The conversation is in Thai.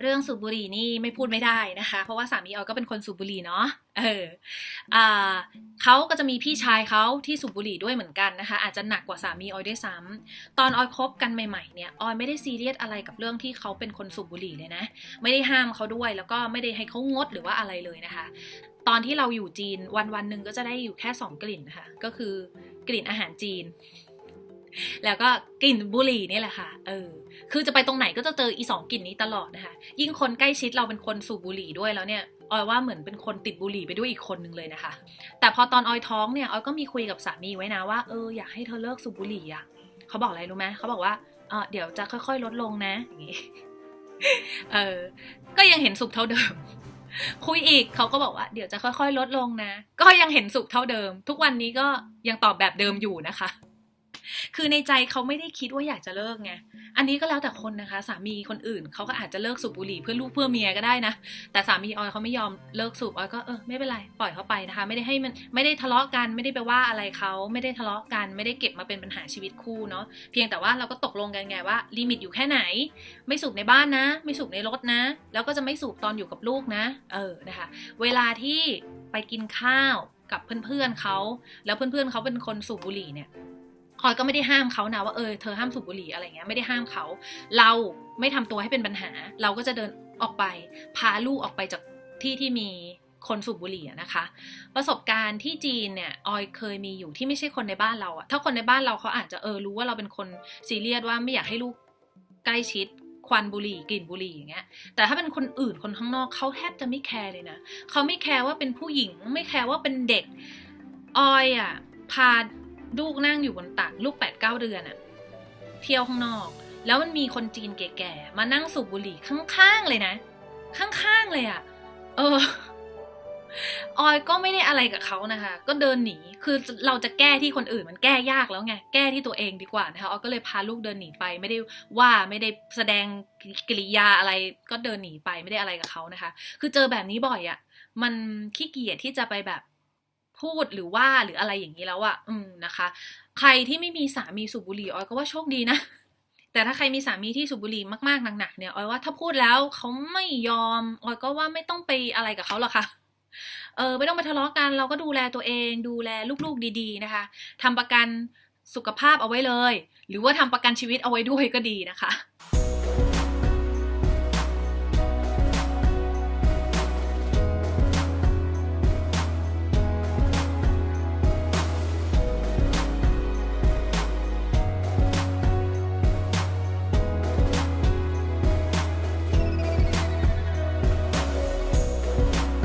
เรื่องสูบบุหรี่นี่ไม่พูดไม่ได้นะคะ เพราะว่าสามีออยก็เป็นคนสูบบุหรี่เนาะเอออ่าเขาก็จะมีพี่ชายเขาที่สูบบุหรี่ด้วยเหมือนกันนะคะ อาจจะหนักกว่าสามีออยด้วยซ้ำตอนออยคบกันใหม่ๆเนี่ยออยไม่ได้ซีเรียสอะไรกับเรื่องที่เขาเป็นคนสูบบุหรี่เลยนะ ไม่ได้ห้ามเขาด้วยแล้วก็ไม่ได้ให้เขางดหรือว่าอะไรเลยนะคะ ตอนที่เราอยู่จีนวันวันๆหนึ่งก็จะได้อยู่แค่สองกลิ่นนะคะก็คือกลิ่นอาหารจีน แล้วก็กลิ่นบุหรี่นี่แหละค่ะ เออ คือจะไปตรงไหนก็จะเจออีสองกลิ่นนี้ตลอดนะคะ ยิ่งคนใกล้ชิดเราเป็นคนสูบบุหรี่ด้วยแล้วเนี่ย ออยว่าเหมือนเป็นคนติดบุหรี่ไปด้วยอีกคนนึงเลยนะคะ แต่พอตอนออยท้องเนี่ย ออยก็มีคุยกับสามีไว้นะว่า เออ อยากให้เธอเลิกสูบบุหรี่อะเขาบอกอะไรรู้ไหมเขาบอกว่า เออเดี๋ยวจะค่อยๆ ลดลงนะอย่างงี้ เออ ก็ยังเห็นสุกเท่าเดิมคุยอีกเขาก็บอกว่าเดี๋ยวจะค่อยๆ ลดลงนะ ก็ยังเห็นสุกเท่าเดิม ทุกวันนี้ก็ยังตอบแบบเดิมอยู่นะคะ คือในใจเขาไม่ได้คิดว่าอยากจะเลิกไง อันนี้ก็แล้วแต่คนนะคะ สามีคนอื่นเขาก็อาจจะเลิกสูบบุหรี่เพื่อลูกเพื่อเมียก็ได้นะ แต่สามีออยเขาไม่ยอมเลิกสูบออยก็เออไม่เป็นไรปล่อยเขาไปนะคะ ไม่ได้ให้มันไม่ได้ทะเลาะกันไม่ได้ไปว่าอะไรเขาไม่ได้ทะเลาะกันไม่ได้เก็บมาเป็นปัญหาชีวิตคู่เนาะเพียงแต่ว่าเราก็ตกลงกันไงว่าลิมิตอยู่แค่ไหน ไม่สูบในบ้านนะ ไม่สูบในรถนะ แล้วก็จะไม่สูบตอนอยู่กับลูกนะ เออนะคะ เวลาที่ไปกินข้าวกับเพื่อนๆเขา แล้วเพื่อนๆเขาเป็นคนสูบบุหรี่เนี่ย ออยก็ไม่ได้ห้ามเขานะว่าเออเธอห้ามสูบบุหรี่อะไรเงี้ยไม่ได้ห้ามเขา เราไม่ทำตัวให้เป็นปัญหา เราก็จะเดินออกไป พาลูกออกไปจากที่ที่มีคนสูบบุหรี่นะคะ ประสบการณ์ที่จีนเนี่ยออยเคยมีอยู่ที่ไม่ใช่คนในบ้านเราอะถ้าคนในบ้านเราเขาอาจจะเออรู้ว่าเราเป็นคนซีเรียสว่าไม่อยากให้ลูกใกล้ชิดควันบุหรี่กลิ่นบุหรี่อย่างเงี้ย แต่ถ้าเป็นคนอื่นคนข้างนอกเขาแทบจะไม่แคร์เลยนะเขาไม่แคร์ว่าเป็นผู้หญิงไม่แคร์ว่าเป็นเด็กออยอะพา ลูกนั่งอยู่บนตักลูกแปดเก้าเดือนอะเที่ยวข้างนอก แล้วมันมีคนจีนแก่ๆมานั่งสูบบุหรี่ข้างๆเลยนะ ข้างๆเลยอะเออ ออยก็ไม่ได้อะไรกับเขานะคะ ก็เดินหนีคือเราจะแก้ที่คนอื่นมันแก้ยากแล้วไงแก้ที่ตัวเองดีกว่านะคะออยก็เลยพาลูกเดินหนีไป ไม่ได้ว่าไม่ได้แสดงกิริยาอะไร ก็เดินหนีไปไม่ได้อะไรกับเขานะคะ คือเจอแบบนี้บ่อยอะ่ะมันขี้เกียจที่จะไปแบบ พูดหรือว่าหรืออะไรอย่างนี้แล้วอะ่ะอืมนะคะ ใครที่ไม่มีสามีสูบบุหรี่ออยก็ว่าโชคดีนะแต่ถ้าใครมีสามีที่สูบบุหรี่มากๆหนักๆเนี่ยออยว่าถ้าพูดแล้วเขาไม่ยอมออยก็ว่าไม่ต้องไปอะไรกับเขาหรอกค่ะเออไม่ต้องไปทะเลาะกันเราก็ดูแลตัวเองดูแลลูกๆดีๆนะคะทำประกันสุขภาพเอาไว้เลย หรือว่าทำประกันชีวิตเอาไว้ด้วยก็ดีนะคะ